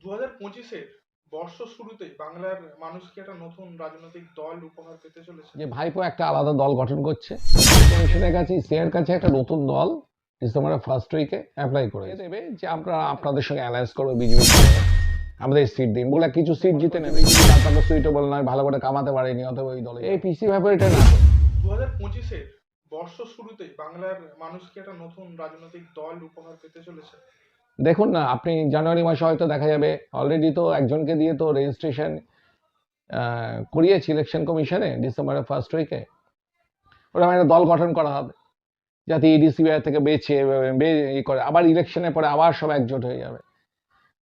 দু হাজার পঁচিশের বর্ষ শুরুতেই বাংলার মানুষকে একটা নতুন রাজনৈতিক দল উপহার পেতে চলেছে। যে ভাইপো একটা আলাদা দল গঠন করছে। কমিশনের কাছে সিআর কাছে একটা নতুন দল ডিসেম্বরের ফার্স্ট উইকে অ্যাপ্লাই করে দেবে যে আমরা আপনাদের সঙ্গে অ্যালায়েন্স করব বিজেপি আমাদের সিট দিন। বলে কিছু সিট জিতে নেবে। তারপরে সুইটেবল নয় ভালো করে কামাতে পারেনি অথবা ওই দলে এই পিসি ব্যাপার এটা না। দু হাজার পঁচিশের বর্ষ শুরুতেই বাংলার মানুষকে একটা নতুন রাজনৈতিক দল উপহার পেতে চলেছে। দেখুন না, আপনি জানুয়ারি মাসে হয়তো দেখা যাবে অলরেডি তো একজনকে দিয়ে তো রেজিস্ট্রেশন করিয়েছে ইলেকশন কমিশনে ডিসেম্বরের ফার্স্ট উইকে ওরকম একটা দল গঠন করা হবে, যাতে ইডিসিবিআই থেকে বেছে করে, আবার ইলেকশনের পরে আবার সব একজোট হয়ে যাবে।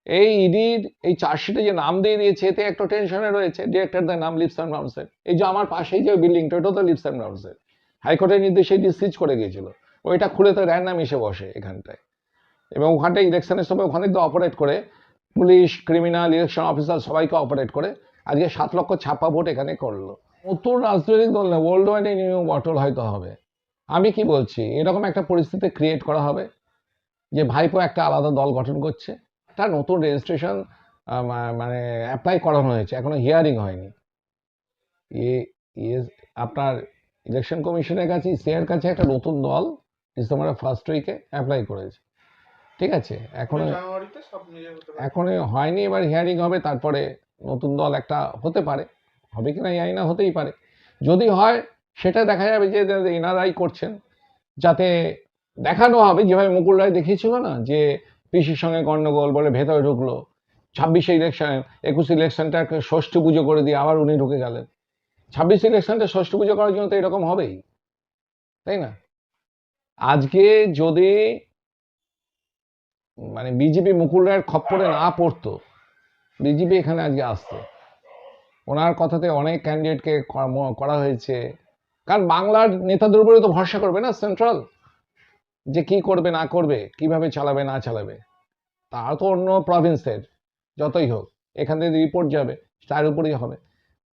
এই ইডির এই চার্জশিটে যে নাম দিয়ে দিয়েছে, এতে একটা টেনশনে রয়েছে ডিরেক্টরদের নাম লিপস অ্যান্ড ব্রাউন্সের এই যে আমার পাশেই যে বিল্ডিংটা ওটা তো লিপস অ্যান্ড ব্রাউন্সের হাইকোর্টের নির্দেশে এটি সিজ করে গিয়েছিল। ওইটা খুলে তো র্যান্ডাম এসে বসে এখানটায়। এবং ওখানটা ইলেকশনের সময় ওখানে তো অপারেট করে। পুলিশ ক্রিমিনাল ইলেকশন অফিসার সবাইকে অপারেট করে। আজকে সাত লক্ষ ছাপ্পা ভোট এখানে করল। নতুন রাজনৈতিক দল না ওল্ড ওয়াইড নিউ বটল হয়তো হবে। আমি কি বলছি? এরকম একটা পরিস্থিতি ক্রিয়েট করা হবে যে ভাইপো একটা আলাদা দল গঠন করছে। তার নতুন রেজিস্ট্রেশন মানে অ্যাপ্লাই করানো হয়েছে। এখনও হিয়ারিং হয়নি। আপনার ইলেকশন কমিশনের কাছে সিআর কাছে একটা নতুন দল ডিসেম্বরের ফার্স্ট উইকে অ্যাপ্লাই করেছে। ঠিক আছে? এখনও এখনও হয়নি এবার হিয়ারিং হবে তারপরে নতুন দল একটা হতে পারে। হবে কিনা জানি না হতেই পারে। যদি হয় সেটা দেখা যাবে যে যে এনারাই করছেন যাতে দেখানো হবে যেভাবে মুকুল রায় দেখিয়েছিল না যে পিসির সঙ্গে গণ্ডগোল বলে ভেতরে ঢুকলো ছাব্বিশে ইলেকশন একুশ ইলেকশনটা ষষ্ঠী পুজো করে দিয়ে আবার উনি ঢুকে গেলেন। ছাব্বিশ ইলেকশনটা ষষ্ঠী পুজো করার জন্য তো এরকম হবেই তাই না? আজকে যদি মানে বিজেপি মুকুল রায়ের খপ্পরে না পড়তো। বিজেপি এখানে আজকে আসতো ওনার কথাতে অনেক ক্যান্ডিডেটকে করা হয়েছে। কারণ বাংলার নেতাদের উপরে তো ভরসা করবে না সেন্ট্রাল যে কি করবে, না করবে, কীভাবে চালাবে, না চালাবে? তার তো অন্য প্রভিন্সের যতই হোক, এখান থেকে রিপোর্ট যাবে, তার উপরেই হবে।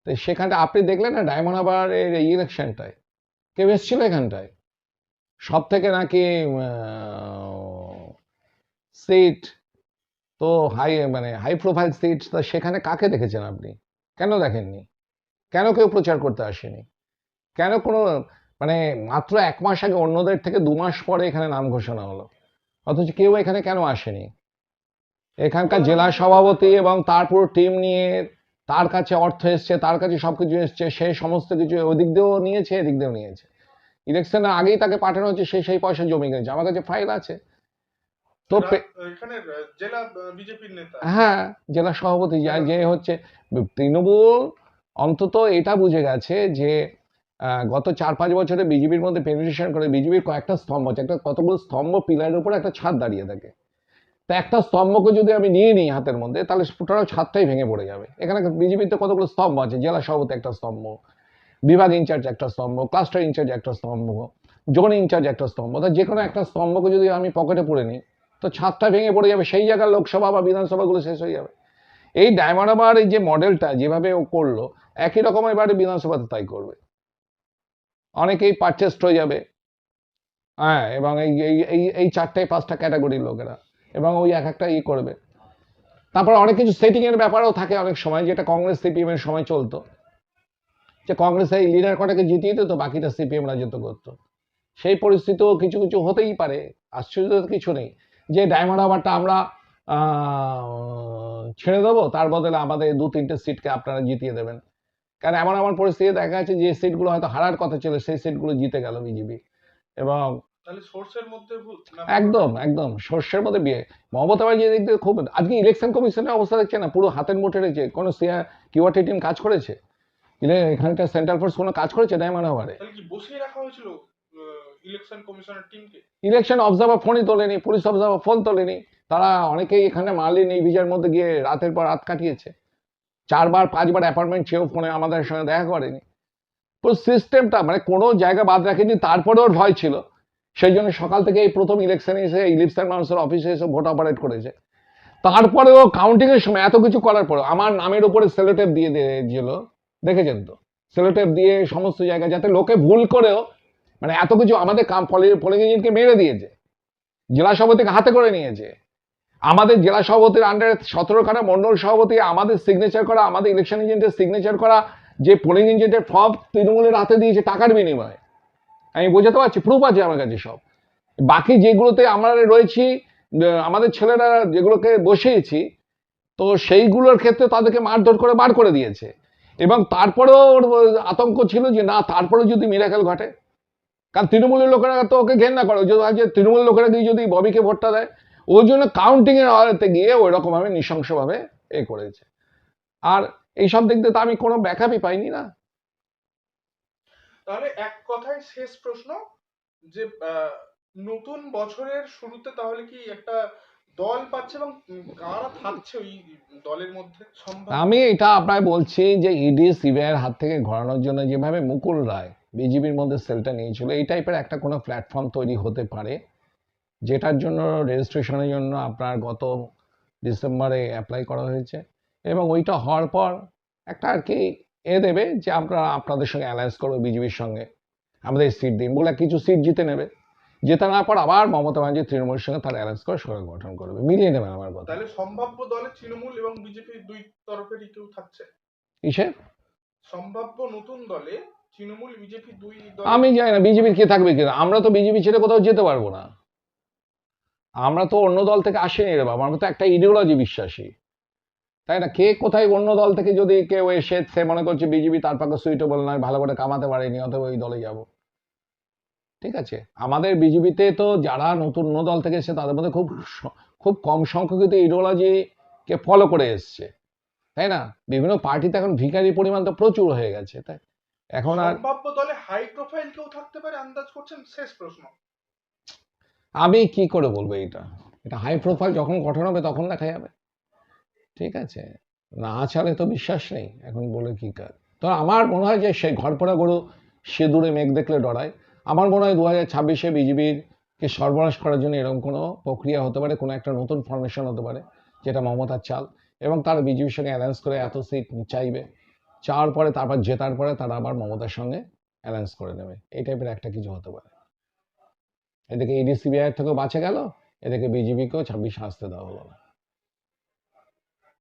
তো সেখানটা আপনি দেখলেন না ডায়মন্ড আবার এই ইলেকশনটায় কেউ এসেছিল এখানটায়? সব থেকে নাকি সিট তো হাই মানে হাই প্রোফাইল সিট তা সেখানে কাকে দেখেছেন আপনি? কেন দেখেননি? কেন কেউ প্রচার করতে আসেনি? কেন কোনো মানে মাত্র এক মাস আগে অন্যদের থেকে দু মাস পরে এখানে নাম ঘোষণা হলো? অথচ কেউ এখানে কেন আসেনি? এখানকার জেলা সভাপতি এবং তার পুরো টিম নিয়ে তার কাছে অর্থ এসছে তার কাছে সব কিছু এসছে সে সমস্ত কিছু ওদিক দিয়েও নিয়েছে এদিক দিয়েও নিয়েছে। ইলেকশনের আগেই তাকে পাঠানো হচ্ছে সে সেই পয়সা জমি গেছে আমার কাছে ফাইল আছে। তো জেলা বিজেপির নেতা। হ্যাঁ জেলা সভাপতি যে হচ্ছে তৃণমূল অন্তত এটা বুঝে গেছে যে গত চার পাঁচ বছরে বিজেপির মধ্যে পেনিট্রেশন করে বিজেপির কয়েকটা স্তম্ভ আছে। একটা কতগুলো স্তম্ভ পিলারের উপর একটা ছাদ দাঁড়িয়ে থাকে। তা একটা স্তম্ভকে যদি আমি নিয়ে নিই হাতের মধ্যে তাহলে টোটাল ছাদটাই ভেঙে পড়ে যাবে। এখানে বিজেপিতে কতগুলো স্তম্ভ আছে? জেলা সভাপতি একটা স্তম্ভ বিভাগ ইনচার্জ একটা স্তম্ভ ক্লাস্টার ইনচার্জ একটা স্তম্ভ জোন ইনচার্জ একটা স্তম্ভ। তা যে কোনো একটা স্তম্ভকে যদি আমি পকেটে পড়ে নিই তো ছাদটা ভেঙে পড়ে যাবে, সেই জায়গার লোকসভা বা বিধানসভাগুলো শেষ হয়ে যাবে। এই ডায়মন্ড আবার এই যে মডেলটা যেভাবে ও করল, একই রকম এবারে বিধানসভাতে তাই করবে। অনেকেই পারচেস্ট হয়ে যাবে। হ্যাঁ এবং এই এই এই এই চারটায় পাঁচটা ক্যাটাগরির লোকেরা, এবং ওই এক একটা ই করবে। তারপর অনেক কিছু সেটিংয়ের ব্যাপারও থাকে অনেক সময়, যেটা কংগ্রেস, সিপিএম এর সময় চলতো। যে কংগ্রেস এই লিডার কটাকে জিতিয়ে দিত, বাকিটা সিপিএম রাজত্ব করতো। সেই পরিস্থিতিও কিছু কিছু হতেই পারে আশ্চর্য কিছু নেই। যে ডায়মন্ড হারবারটা আমরা ছেড়ে দেবো তার বদলে আমাদের দু তিনটে সিটকে আপনারা জিতিয়ে দেবেন। কারণ এমন এমন পরিস্থিতি দেখা যাচ্ছে যে সিটগুলো হয়তো হারার কথা ছিল সেই সিটগুলো জিতে গেল বিজেপি এবং একদম একদম শস্যের মধ্যে বিয়ে। মমতা ব্যানার্জি দিক থেকে খুব আজকে ইলেকশন কমিশনের অবস্থা দেখছে না? পুরো হাতের মুঠে রয়েছে কোনো সিয়া কিউআরটি টিম কাজ করেছে? এখানকার সেন্ট্রাল ফোর্স কোনো কাজ করেছে? ডায়মন্ড কি বসিয়ে রাখা হয়েছিল ইলেকশন কমিশনের টিমকে ইলেকশন অবজার্ভার ফোনই তোলেনি পুলিশ অবজার্ভার ফোন তোলেনি। তারা অনেকেই এখানে মার্লিন এই ভিজার মধ্যে গিয়ে রাতের পর রাত কাটিয়েছে। চারবার, পাঁচবার অ্যাপয়েন্টমেন্ট চেয়েও ফোনে আমাদের সঙ্গে দেখা করেনি। পুরো সিস্টেমটা মানে কোনো জায়গা বাদ রাখেনি তারপরে ওর ভয় ছিল। সেই জন্য সকাল থেকে এই প্রথম ইলেকশনে এসে এই মানুষের অফিসে এসে ভোট অপারেট করেছে। তারপরেও কাউন্টিংয়ের সময় এত কিছু করার পর আমার নামের উপরে সেলোটেপ দিয়ে দিয়েছিল। দেখেছেন তো? সেলোটেপ দিয়ে সমস্ত জায়গায় যাতে লোকে ভুল করেও মানে এত কিছু আমাদের পোলিং এজেন্টকে মেরে দিয়েছে। জেলা সভাপতিকে হাতে করে নিয়েছে। আমাদের জেলা সভাপতির আন্ডারে সতেরো খানা মন্ডল সভাপতি, আমাদের সিগনেচার করা, আমাদের ইলেকশন এজেন্টের সিগনেচার করা, যে পোলিং এজেন্টের ফর্ম তৃণমূলের হাতে দিয়েছে টাকার বিনিময়ে। আমি বোঝাতে পারছি প্রুফ আছে আমার কাছে সব। বাকি যেগুলোতে আমরা রয়েছি আমাদের ছেলেরা যেগুলোকে বসিয়েছি, তো সেইগুলোর ক্ষেত্রে তাদেরকে মারধর করে বার করে দিয়েছে। এবং তারপরেও আতঙ্ক ছিল যে না, তারপরেও যদি মিরাকেল ঘটে কারণ তৃণমূলের লোকেরা তো ওকে ঘেন্না করে যদি ভাবছে তৃণমূলের লোকেরা গিয়ে যদি ববিকে ভোটটা দেয় ওই জন্য কাউন্টিং এর আড়াতে গিয়ে ওই রকমভাবে নৃশংসভাবে এ করেছে। আর এইসব দিক দিয়ে তো আমি কোনো ব্যাকআপই পাইনি না। তাহলে এক কথায় শেষ প্রশ্ন যে নতুন বছরের শুরুতে তাহলে কি একটা দল পাচ্ছে এবং কারা থাকছে ওই দলের মধ্যে সম্ভব আমি এটা আপনার বলছি যে ইডি সিবিআইয়ের হাত থেকে ঘোরানোর জন্য যেভাবে মুকুল রায় বিজেপির মধ্যে সেলটা নিয়েছিল। এই টাইপের একটা কোনো প্ল্যাটফর্ম তৈরি হতে পারে যেটার জন্য রেজিস্ট্রেশনের জন্য আপনার গত ডিসেম্বরে অ্যাপ্লাই করা হয়েছে এবং ওইটা হওয়ার পর একটা আর কি এ দেবে যে আমরা আপনাদের সঙ্গে অ্যালায়েন্স করব বিজেপির সঙ্গে। আমাদের সিট দিন বলে কিছু সিট জিতে নেবে। জেতা নেওয়ার পর আবার মমতা ব্যানার্জি তৃণমূলের সঙ্গে তারা অ্যালায়েন্স করে সরকার গঠন করবে। মিলিয়ে নেবেন আমার কথা। তাহলে সম্ভাব্য দলে তৃণমূল এবং বিজেপি দুই তরফেরই কেউ থাকছে? কিসে? সম্ভাব্য নতুন দলে আমি জানি না, বিজেপির কে থাকবে কিনা। আমরা তো বিজেপি ছেড়ে কোথাও যেতে পারব না। আমরা তো অন্য দল থেকে আসিনি রে বাবা, আমরা তো একটা ইডিওলজি বিশ্বাসী। তাই না? কে কোথায় অন্য দল থেকে যদি কেউ এসে সে মনে করছে বিজেপি তার পাকে সুইটেবল নয়, ভালো করে কামাতে পারেনি, অথবা ওই দলে যাব। ঠিক আছে? আমাদের বিজেপিতে তো যারা নতুন অন্য দল থেকে এসে তাদের মধ্যে খুব খুব কম সংখ্যক ইডিওলজিকে ফলো করে এসছে। তাই না? বিভিন্ন পার্টিতে এখন ভিখারি পরিমাণ তো প্রচুর হয়ে গেছে। তাই এখন আর সম্ভাব্য দলে হাই প্রোফাইল কেউ থাকতে পারে? আন্দাজ করছেন? শেষ প্রশ্ন। আমি কি করে বলব এটা এটা হাই প্রোফাইল যখন গঠন হবে তখন দেখা যাবে। ঠিক আছে? না ছাড়ে তো বিশ্বাস নেই। এখন বলে কি কাজ? তো আমার মনে হয় যে সেই ঘরপড়া গরু সিঁদুরে মেঘ দেখলে ডরায়। আমার মনে হয় দু হাজার ছাব্বিশে বিজেপির কে সর্বনাশ করার জন্য এরকম কোনো প্রক্রিয়া হতে পারে কোনো একটা নতুন ফরমেশন হতে পারে যেটা মমতার চাল। এবং তারা বিজেপির সঙ্গে অ্যালায়েন্স করে এত সিট চাইবে। চাওয়ার পরে, তারপর জেতার পরে তারা আবার মমতার সঙ্গে অ্যালায়েন্স করে নেবে। এই টাইপের একটা কিছু হতে পারে। এদিকে ইডি সিবিআই থেকেও বাঁচে গেল, এদিকে বিজেপিকেও ছাব্বিশ আসতে দেওয়া হলো না।